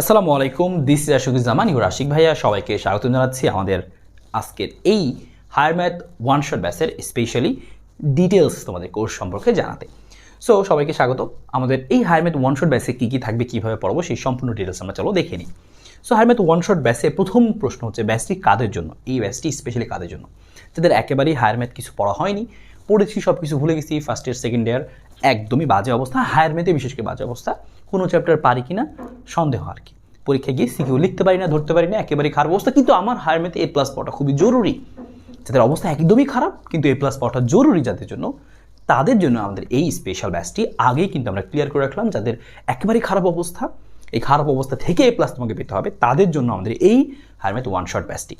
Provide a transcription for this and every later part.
আসসালামু আলাইকুম this is Ashukuzzaman your Ashiq ভাইয়া, সবাইকে স্বাগত জানাচ্ছি আমাদের আজকের এই হায়ার ম্যাথ ওয়ান শট ব্যাসের স্পেশালি ডিটেলস তোমাদের কোর্স সম্পর্কে জানাতে। সো সবাইকে স্বাগত। আমাদের এই হায়ার ম্যাথ ওয়ান শট ব্যাসে কী কী থাকবে, কীভাবে পড়ব, সেই সম্পূর্ণ ডিটেলস আমরা চলো দেখে নিই। So higher math one shot ব্যাসে প্রথম প্রশ্ন হচ্ছে ব্যাসটি কাদের জন্য? এই ব্যাসটি স্পেশালি কাদের জন্য? যাদের একেবারেই হায়ার ম্যাথ কিছু পড়া হয়নি, পড়েছি সব কিছু ভুলে গেছি ফার্স্ট ইয়ার সেকেন্ড ইয়ার একদমই বাজে অবস্থা। হায়ার ম্যাথে বিশেষ করে বাজে অবস্থা। কোনো চ্যাপ্টার পারি কিনা সন্দেহ আর কি। পরীক্ষায় গিয়ে সিকিউ লিখতে পারি না, ধরতে পারি না, একেবারেই খারাপ অবস্থা। কিন্তু আমার হায়ার ম্যাথে এ প্লাস পাওয়াটা খুবই জরুরি। যাদের অবস্থা একদমই খারাপ, কিন্তু এ প্লাস পাওয়াটা জরুরি যাদের জন্য, তাদের জন্য আমাদের এই স্পেশাল ব্যাচটি আগেই কিন্তু আমরা ক্লিয়ার করে রাখলাম, যাদের একেবারেই খারাপ অবস্থা। এই খারাপ অবস্থা থেকে এ প্লাস তোমাকে পেতে হবে, তাদের জন্য আমাদের এই হায়ার ম্যাথ ওয়ান শট ব্যাচটি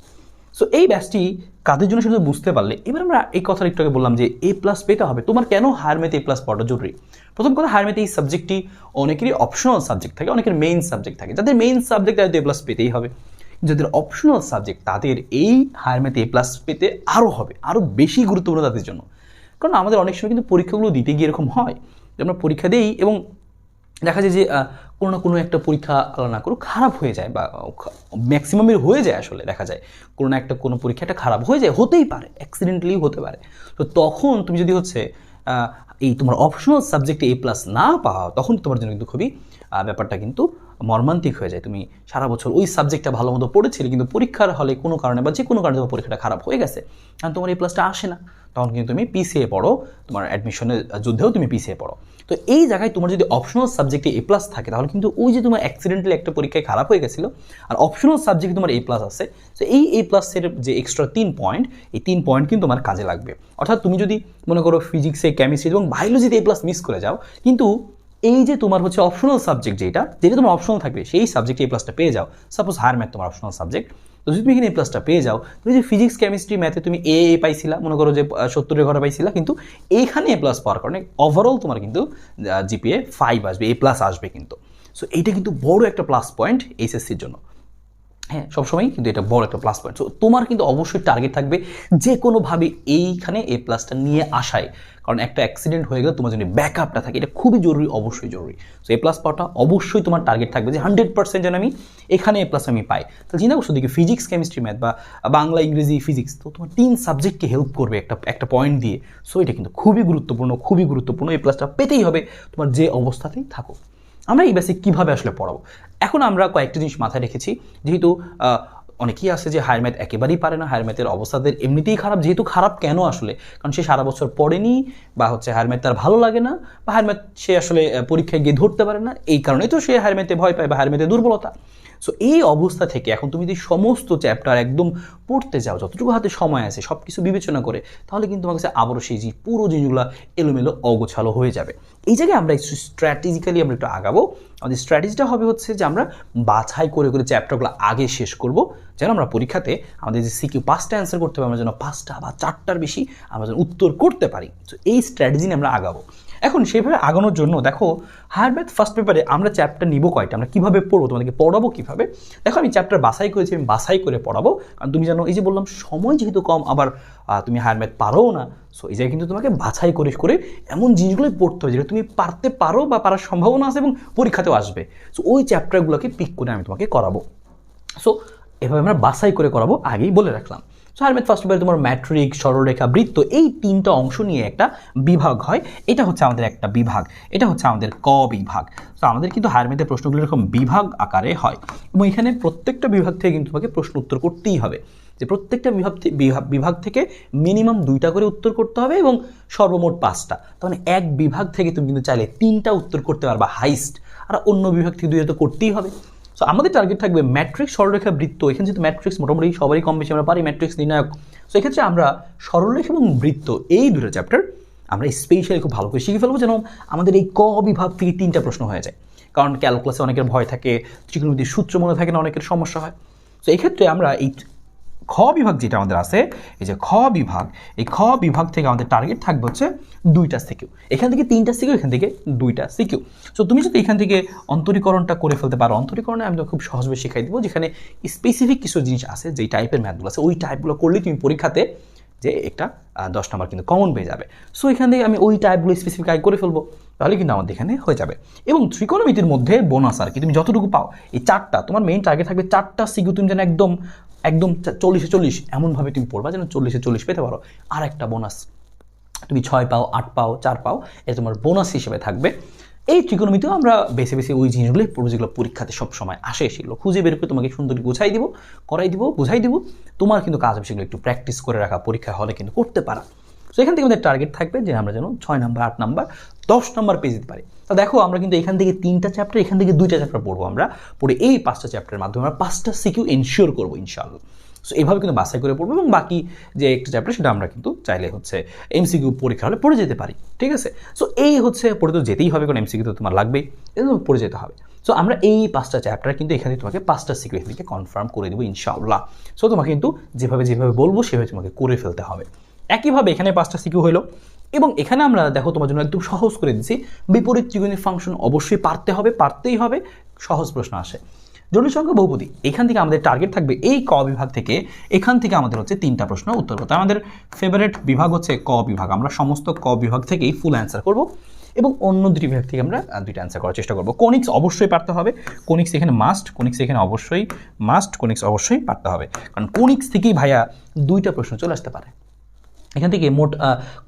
সো এই ব্যাচটি কাদের জন্য সেটা বুঝতে পারলে, এবার আমরা এই কথাটা একটু আগে বললাম যে এ প্লাস পেতে হবে। তোমার কেন হায়ার ম্যাথে এ প্লাস পাওয়াটা জরুরি? প্রথম কথা হায়ার ম্যাথে এই সাবজেক্টটি অনেকেরই অপশনাল সাবজেক্ট থাকে, অনেকের মেইন সাবজেক্ট থাকে। যাদের মেইন সাবজেক্ট তাদের এ প্লাস পেতেই হবে। যাদের অপশনাল সাবজেক্ট তাদের এই হায়ার ম্যাথে এ প্লাস পেতে আরও হবে আরও বেশি গুরুত্বপূর্ণ তাদের জন্য। কারণ আমাদের অনেক সময় কিন্তু পরীক্ষাগুলো দিতে গিয়ে এরকম হয় যে আমরা পরীক্ষা দিই এবং দেখা যায় যে কোনো না কোনো একটা পরীক্ষা আলাদা না করুক, খারাপ হয়ে যায় বা ম্যাক্সিমামের হয়ে যায় আসলে দেখা যায়। কোনো না একটা কোনো পরীক্ষা একটা খারাপ হয়ে যায়, হতেই পারে অ্যাক্সিডেন্টালি হতে পারে। তো তখন তুমি যদি হচ্ছে এই তোমার অপশনাল সাবজেক্টে এ প্লাস না পাও তখন তোমার জন্য কিন্তু খুবই ব্যাপারটা কিন্তু মর্মান্তিক হয়ে যায়। তুমি সারা বছর ওই সাবজেক্টটা ভালো মতো পড়েছিলে, কিন্তু পরীক্ষার হলে কোনো কারণে বা যে কোনো কারণে তোমার পরীক্ষাটা খারাপ হয়ে গেছে, কারণ তোমার এ প্লাসটা আসে না, তখন কিন্তু তুমি পিসিএ পড়ো, তোমার অ্যাডমিশনের যুদ্ধেও তুমি পিসিএ পড়ো। তো এই জায়গায় তোমার যদি অপশনাল সাবজেক্টে এ প্লাস থাকে, তাহলে কিন্তু ওই যে তোমার অ্যাক্সিডেন্টালি একটা পরীক্ষায় খারাপ হয়ে গেছিল, আর অপশনাল সাবজেক্টে তোমার এ প্লাস আছে, তো এই এ প্লাসের যে এক্সট্রা তিন পয়েন্ট এই তিন পয়েন্ট কিন্তু তোমার কাজে লাগবে। অর্থাৎ তুমি যদি মনে করো ফিজিক্সে কেমিস্ট্রি এবং বায়োলজিতে এ প্লাস মিস করে যাও, কিন্তু এই যে তোমার হচ্ছে অপশনাল সাবজেক্ট যেটা যেটা তোমার অপশনাল থাকবে, সেই সাবজেক্টে এ প্লাসটা পেয়ে যাও। সাপোজ হায়ার ম্যাথ তোমার অপশনাল সাবজেক্ট তো যদি তুমি এখানে এ প্লাসটা পেয়ে যাও, তুমি যে ফিজিক্স কেমিস্ট্রি ম্যাথে তুমি এ এ পাইছিলা, মনে করো যে সত্তরের ঘরে পাইছিলা, কিন্তু এইখানে এ প্লাস পাওয়ার কারণে ওভারঅল তোমার কিন্তু জিপিএ ফাইভ আসবে এ প্লাস আসবে কিন্তু। সো এইটা কিন্তু বড় একটা প্লাস পয়েন্ট এইচএসসির জন্য। হ্যাঁ। সবসময় কিন্তু এটা বড় একটা প্লাস পয়েন্ট সো তোমার কিন্তু অবশ্যই টার্গেট থাকবে যে কোনোভাবে এইখানে এ প্লাসটা নিয়ে আসায়। কারণ একটা অ্যাক্সিডেন্ট হয়ে গেলে তোমার জন্য ব্যাকআপটা থাকে। এটা খুবই জরুরি, অবশ্যই জরুরি। সো এ প্লাস পাওয়াটা অবশ্যই তোমার টার্গেট থাকবে যে হান্ড্রেড পার্সেন্ট যেন আমি এখানে এ প্লাস আমি পাই। তাহলে চিন্তা করছ দেখি ফিজিক্স কেমিস্ট্রি ম্যাথ বা বাংলা, ইংরেজি ফিজিক্স তো তোমার তিন সাবজেক্টকে হেল্প করবে একটা একটা পয়েন্ট দিয়ে। সো এটা কিন্তু খুবই গুরুত্বপূর্ণ খুবই গুরুত্বপূর্ণ। এই প্লাসটা পেতেই হবে। তোমার যে অবস্থাতেই থাকো আমরা এই বেসিক কীভাবে আসলে পড়াবো? এখন আমরা কয়েকটি জিনিস মাথায় রেখেছি। যেহেতু অনেকেই আছে যে হায়ার ম্যাথ একেবারেই পারে না হায়ার ম্যাথের অবস্থাদের এমনিতেই খারাপ। যেহেতু খারাপ কেন আসলে? কারণ সে সারা বছর পড়েনি বা হচ্ছে হায়ার ম্যাথ তার ভালো লাগে না বা হায়ার ম্যাথ সে আসলে পরীক্ষায় গিয়ে ধরতে পারে না। এই কারণেই তো সে হায়ার ম্যাথে ভয় পায় বা হায়ার ম্যাথে দুর্বলতা। সো এই অবস্থা থেকে এখন তুমি যদি সমস্ত চ্যাপ্টার একদম পড়তে যাও, যতটুকু হাতে সময় আছে সব কিছু বিবেচনা করে, তাহলে কিন্তু তোমার কাছে আবারও সেই যে পুরো জিনিসগুলো এলোমেলো অগোছালো হয়ে যাবে। এই জায়গায় আমরা একটু স্ট্র্যাটেজিক্যালি আমরা একটু আগাবো। আমাদের স্ট্র্যাটেজিটা হবে হচ্ছে যে আমরা বাছাই করে করে চ্যাপ্টারগুলো আগে শেষ করব। যেন আমরা পরীক্ষাতে আমাদের যে সিকিউ পাঁচটা অ্যান্সার করতে হবে আমরা যেন পাঁচটা বা চারটার বেশি আমরা যেন উত্তর করতে পারি। তো এই স্ট্র্যাটেজি নিয়ে আমরা আগাবো। এখন সেভাবে আগানোর জন্য দেখো হায়ার ম্যাথ ফার্স্ট পেপারে আমরা চ্যাপ্টার নিব কয়টা? আমরা কীভাবে পড়ব? তোমাদেরকে পড়াবো কীভাবে? দেখো, আমি চ্যাপ্টার বাছাই করেছি, আমি বাছাই করে পড়াবো। কারণ তুমি জানো, এই যে বললাম, সময় যেহেতু কম, আবার তুমি হায়ার ম্যাথ পারোও না। সো এই জায়গায় কিন্তু তোমাকে বাছাই করে করে এমন জিনিসগুলোই পড়তে হবে যেটা তুমি পারতে পারো বা পারার সম্ভাবনা আছে এবং পরীক্ষাতেও আসবে। সো ওই চ্যাপ্টারগুলোকে পিক করে আমি তোমাকে করাবো। সো এভাবে আমরা বাছাই করে করাবো, আগেই বলে রাখলাম। সো হারমেথ ফার্স্ট পেপারে তোমার ম্যাট্রিক, সরলরেখা, বৃত্ত, এই তিনটা অংশ নিয়ে একটা বিভাগ হয়। এটা হচ্ছে আমাদের একটা বিভাগ। এটা হচ্ছে আমাদের ক বিভাগ। তো আমাদের কিন্তু হায়ারমেথের প্রশ্নগুলো এরকম বিভাগ আকারে হয়। এবং এখানে প্রত্যেকটা বিভাগ থেকে কিন্তু তোমাকে প্রশ্ন উত্তর করতেই হবে। যে প্রত্যেকটা বিভাগ বিভাগ- থেকে মিনিমাম দুইটা করে উত্তর করতে হবে এবং সর্বমোট পাঁচটা। তার মানে এক বিভাগ থেকে তুমি কিন্তু চাইলে তিনটা উত্তর করতে পারবা, হাইস্ট। আর অন্য বিভাগ থেকে দুইটা তো করতেই হবে। সো আমাদের টার্গেট থাকবে ম্যাট্রিক্স সরলরেখা বৃত্ত। এখানে যেহেতু ম্যাট্রিক্স মোটামুটি সবারই কম বেশি আমরা পারি ম্যাট্রিক্স নির্ণায়ক। সো এক্ষেত্রে আমরা সরলরেখা এবং বৃত্ত, এই দুটো চ্যাপ্টার আমরা স্পেশালি খুব ভালো করে শিখে ফেলব যেন আমাদের এই ক বিভাগ থেকে তিনটা প্রশ্ন হয়ে যায়। কারণ ক্যালকুলাসে অনেকের ভয় থাকে ত্রিকোণমিতির সূত্র মনে থাকে না, অনেকের সমস্যা হয়। তো এক্ষেত্রে ক্ষেত্রে আমরা এই খ বিভাগ যেটা আমাদের আছে, এই যে খ বিভাগ, এই খ বিভাগ থেকে আমাদের টার্গেট থাকবে হচ্ছে দুইটা সিকিউ। এখান থেকে তিনটা সিকিউ, এখান থেকে দুইটা সিকিউ। সো তুমি যদি এখান থেকে অন্তরীকরণটা করে ফেলতে পারো, অন্তরীকরণে আমি খুব সহজভাবে শিখাই দেবো যেখানে স্পেসিফিক কিছু জিনিস আছে, যেই টাইপের ম্যাথগুলো আছে, ওই টাইপগুলো করলে তুমি পরীক্ষাতে যে একটা দশ নম্বর কিন্তু কমন পেয়ে যাবে। সো এখান থেকে আমি ওই টাইপগুলো স্পেসিফিক আগে করে ফেলব, তাহলে কিন্তু আমাদের এখানে হয়ে যাবে। এবং ত্রিকোণমিতির মধ্যে বোনাস আর কি, তুমি যতটুকু পাও, এই চারটা, তোমার মেইন টার্গেট থাকবে চারটা সিকিউ, তুমি যেন একদম একদম চল্লিশে চল্লিশ এমনভাবে তুমি পড়বা যেন চল্লিশে চল্লিশ পেতে পারো। আর একটা বোনাস তুমি ছয় পাও, আট পাও, চার পাও এটা তোমার বোনাস হিসেবে থাকবে। এই ত্রিকোণমিতিও আমরা বেছে বেছে ওই জিনিসগুলোই পড়ব যেগুলো পরীক্ষাতে সবসময় আসে সেগুলো খুঁজে বের করে তোমাকে সুন্দর গোছাই দিব, করাই দিব, বুঝাই দিব। তোমার কিন্তু কাজ হবে সেগুলো একটু প্র্যাকটিস করে রাখা, পরীক্ষা হলে কিন্তু করতে পারা। তো এখান থেকে আমাদের টার্গেট থাকবে যে আমরা যেন ছয় নাম্বার আট নাম্বার দশ নাম্বার পেয়ে যেতে পারি। তো দেখো, আমরা কিন্তু এখান থেকে তিনটা চ্যাপ্টার এখান থেকে দুইটা চ্যাপ্টার পড়ব আমরা। পড়ে এই পাঁচটা চ্যাপ্টারের মাধ্যমে আমরা পাঁচটা সিকিউ এনশিওর করব ইনশাআল্লাহ। সো এইভাবে কিন্তু বাছাই করে পড়ব এবং বাকি যে একটা চ্যাপ্টার সেটা আমরা কিন্তু চাইলে হচ্ছে এমসিকিউ পরীক্ষা হলে পড়ে যেতে পারি, ঠিক আছে? সো এই হচ্ছে, পড়ে তো যেতেই হবে, কারণ এমসিকিউ তো তোমার লাগবেই। তোমার পড়ে যেতে হবে। সো আমরা এই পাঁচটা চ্যাপ্টার কিন্তু এখানে তোমাকে পাঁচটা এখান থেকে কনফার্ম করে দেবো ইনশাআল্লাহ। সো তোমাকে কিন্তু যেভাবে যেভাবে বলব, সেভাবে তোমাকে করে ফেলতে হবে। একইভাবে এখানে পাঁচটা সিকিউ হলো এবং এখানে আমরা, দেখো, তোমার জন্য একদম সহজ করে দিচ্ছি বিপরীত ত্রিকোণের ফাংশন অবশ্যই পারতে হবে, পারতেই হবে, সহজ প্রশ্ন আসে। জটিল সংখ্যা বহুপদী, এখান থেকে আমাদের টার্গেট থাকবে এই ক বিভাগ থেকে, এখান থেকে আমাদের হচ্ছে তিনটা প্রশ্ন উত্তর করতে আমাদের ফেভারিট বিভাগ হচ্ছে ক বিভাগ, আমরা সমস্ত ক বিভাগ থেকেই ফুল অ্যান্সার করব। এবং অন্য দুটি বিভাগ থেকে আমরা দুইটা অ্যান্সার করার চেষ্টা করব। কোনিক্স অবশ্যই পারতে হবে, কোনিক্স এখানে মাস্ট কোনিক্স এখানে অবশ্যই মাস্ট কোনিক্স অবশ্যই পারতে হবে। কারণ কোনিক্স থেকেই ভাইয়া দুইটা প্রশ্ন চলে আসতে পারে। এখান থেকে মোট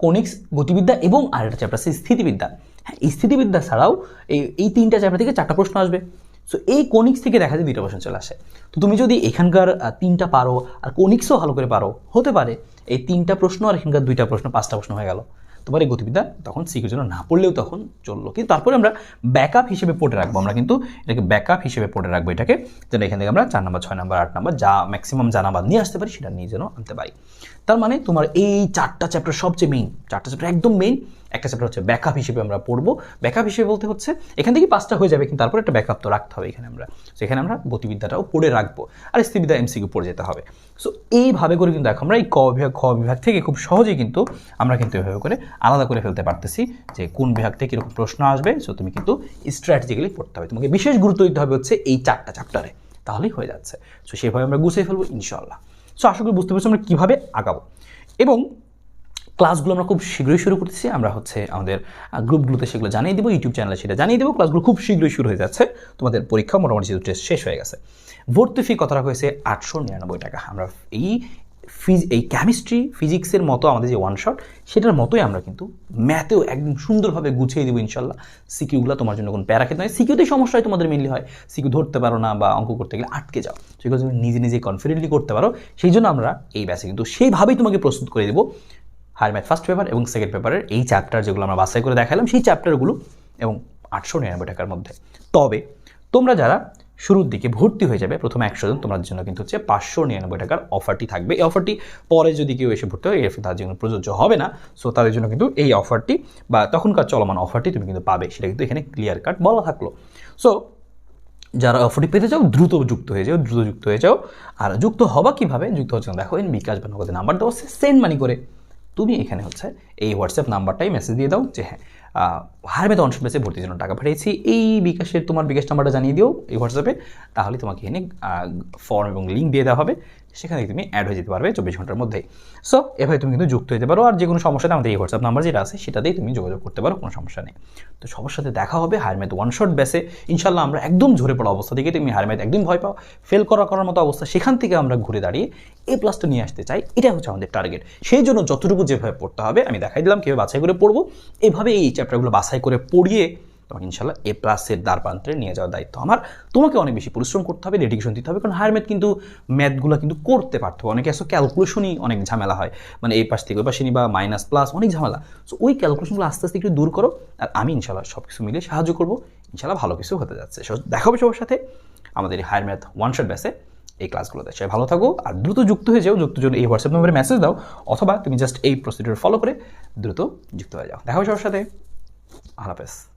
কোনিক্স, গতিবিদ্যা এবং আরেকটা চ্যাপ্টার আছে স্থিতিবিদ্যা। হ্যাঁ স্থিতিবিদ্যা ছাড়াও এই এই তিনটা চ্যাপ্টার থেকে চারটা প্রশ্ন আসবে। সো এই কোনিক্স থেকে দেখা যায় দুইটা প্রশ্ন চলে আসে। তো তুমি যদি এখানকার তিনটা পারো আর কোনিক্সও ভালো করে পারো, হতে পারে। এই তিনটা প্রশ্ন আর এখানকার দুইটা প্রশ্ন, পাঁচটা প্রশ্ন হয়ে গেল। তোমার এই গতিবিদ্যা তখন সিকিউর জন্য না পড়লেও তখন চলল। কিন্তু তারপরে আমরা ব্যাকআপ হিসেবে পড়ে রাখব। আমরা কিন্তু এটাকে ব্যাকআপ হিসেবে পড়ে রাখব এটাকে। যেন এখান থেকে আমরা চার নম্বর, ছয় নম্বর, আট নম্বর যা ম্যাক্সিমাম জানাবাদ নিয়ে আসতে পারি সেটা নিয়ে যেন আনতে পারি। তার মানে তোমার এই চারটা চ্যাপ্টার সবচেয়ে মেইন চারটা চ্যাপ্টার একদম মেইন একটা চ্যাপ্টার হচ্ছে ব্যাকআপ হিসেবে আমরা পড়ব। ব্যাকআপ হিসেবে বলতে হচ্ছে, এখান থেকে পাঁচটা হয়ে যাবে, কিন্তু তারপরে একটা ব্যাকআপ তো রাখতে হবে এখানে আমরা। সেখানে আমরা গতিবিদ্যাটাও পড়ে রাখব আর স্থিতিবিদ্যা এমসিকিউ পড়ে যেতে হবে। সো এইভাবে করে কিন্তু এখন আমরা এই ক বিভাগ, খ বিভাগ থেকে খুব সহজেই কিন্তু আমরা কিন্তু এভাবে করে আলাদা করে ফেলতে পারতেছি যে কোন বিভাগ থেকে কীরকম প্রশ্ন আসবে। সো তুমি কিন্তু স্ট্র্যাটেজিক্যালি পড়তে হবে। তোমাকে বিশেষ গুরুত্ব দিতে হবে হচ্ছে এই চারটা চ্যাপ্টারে তাহলেই হয়ে যাচ্ছে। সো সেভাবে আমরা গুছিয়ে ফেলব ইনশাল্লাহ সো আশা করি বুঝতে পারছি আমরা কীভাবে আগাবো। এবং ক্লাসগুলো আমরা খুব শীঘ্রই শুরু করতেছি। আমরা হচ্ছে আমাদের গ্রুপগুলোতে সেগুলো জানিয়ে দেবো ইউটিউব চ্যানেলে সেটা জানিয়ে দেবো। ক্লাসগুলো খুব শীঘ্রই শুরু হয়ে যাচ্ছে। তোমাদের পরীক্ষা মোটামুটি টেস্ট শেষ হয়ে গেছে। ভর্তি ফি কত রাখা হয়েছে? আটশো নিরানব্বই টাকা। আমরা এই ফিজ এই কেমিস্ট্রি ফিজিক্সের মতো আমাদের যে ওয়ান শট সেটার মতোই আমরা কিন্তু ম্যাথেও একদম সুন্দরভাবে গুছিয়ে দেবো ইনশাল্লাহ। সিকিউগুলো তোমার জন্য কোনো প্যারা খেতে নয় সিকিউতেই সমস্যায় তোমাদের মেনলি হয়। সিকিউ ধরতে পারো না বা অঙ্ক করতে গেলে আটকে যাও। সেগুলো তুমি নিজে নিজে কনফিডেন্টলি করতে পারো। সেই জন্য আমরা এই ব্যাচে কিন্তু সেইভাবেই তোমাকে প্রস্তুত করে দেবো। হায়ার ম্যাথ ফার্স্ট পেপার এবং সেকেন্ড পেপারের এই চ্যাপ্টার যেগুলো আমরা বাছাই করে দেখালাম, সেই চ্যাপ্টারগুলো এবং আটশো নিরানব্বই টাকার মধ্যে। তবে তোমরা যারা শুরুর দিকে ভর্তি হয়ে যাবে, প্রথমে একশো জন, তোমাদের জন্য কিন্তু হচ্ছে পাঁচশো নিরানব্বই টাকার অফারটি থাকবে। এই অফারটি পরে যদি কেউ এসে ভর্তি হয়, এর তার জন্য প্রযোজ্য হবে না। সো তাদের জন্য কিন্তু এই অফারটি বা তখনকার চলমান অফারটি তুমি কিন্তু পাবে। সেটা কিন্তু এখানে ক্লিয়ার কাট বলা থাকল। সো যারা অফারটি পেতে চাও, দ্রুত যুক্ত হয়ে যাও, দ্রুত যুক্ত হয়ে যাও। আর যুক্ত হবা কীভাবে? যুক্ত হচ্ছে, দেখো এই বিকাশ বা নগদের নাম্বার দেওয়া সেন্ড মানি করে। তুমি এখানে হচ্ছে এই হোয়াটসঅ্যাপ নাম্বারটাই মেসেজ দিয়ে দাও যে হ্যাঁ হার মেতে অনশন মেসে ভর্তির জন্য টাকা পাঠিয়েছি এই বিকাশের তোমার বিকাশ নাম্বারটা জানিয়ে দিও এই হোয়াটসঅ্যাপে তাহলে তোমাকে এনে ফর্ম এবং লিঙ্ক দিয়ে দেওয়া হবে। সেখানে তুমি অ্যাড হয়ে যেতে পারবে চব্বিশ ঘণ্টার মধ্যেই। সো এভাবে তুমি কিন্তু যুক্ত হতে পারো আর যে কোনো সমস্যাতে আমাদের এই হোয়াটসঅ্যাপ নাম্বার যেটা আছে সেটাতেই তুমি যোগাযোগ করতে পারো, কোনো সমস্যা নেই। তো সবার সাথে দেখা হবে হারমেদ ওয়ান শট বেসে ইনশাল্লাহ আমরা একদম ঝরে পড়া অবস্থা থেকে তুমি হারমেদ একদম ভয় পাও। ফেল করা করার মতো অবস্থা সেখান থেকে আমরা ঘুরে দাঁড়িয়ে এ প্লাসটা নিয়ে আসতে চাই। এটা হচ্ছে আমাদের টার্গেট সেই জন্য যতটুকু যেভাবে পড়তে হবে, আমি দেখাই দিলাম, কীভাবে বাছাই করে পড়ব। এভাবে এই চ্যাপ্টারগুলো বাছাই করে পড়িয়ে তোমাকে ইনশাল্লাহ এ প্লাসের দ্বার নিয়ে যাওয়ার দায়িত্ব আমার। তোমাকে অনেক বেশি পরিশ্রম করতে হবে ডেডিকেশন দিতে হবে কারণ হায়ার ম্যাথ কিন্তু ম্যাথগুলো কিন্তু করতে পারতো। অনেকে আসলে ক্যালকুলেশনই অনেক ঝামেলা হয়। মানে এই পাশ থেকে ওই পাশে নিবা মাইনাস প্লাস অনেক ঝামেলা। সো ওই ক্যালকুলেশনগুলো আস্তে আস্তে একটু দূর করো আর আমি ইনশাল্লাহ সব কিছু মিলিয়ে সাহায্য করব। ইনশাল্লাহ ভালো কিছু হতে যাচ্ছে। So, দেখা হবে সবার সাথে আমাদের এই হায়ার ম্যাথ ওয়ান শট ব্যাসে এই ক্লাসগুলোতে সবাই ভালো থাকো আর দ্রুত যুক্ত হয়ে যাও যুক্ত জন্য এই হোয়াটসঅ্যাপ নম্বরে মেসেজ দাও অথবা তুমি জাস্ট এই প্রসিডিউর ফলো করে দ্রুত যুক্ত হয়ে যাও। দেখা হবে সবার সাথে। আল্লাহ হাফেজ।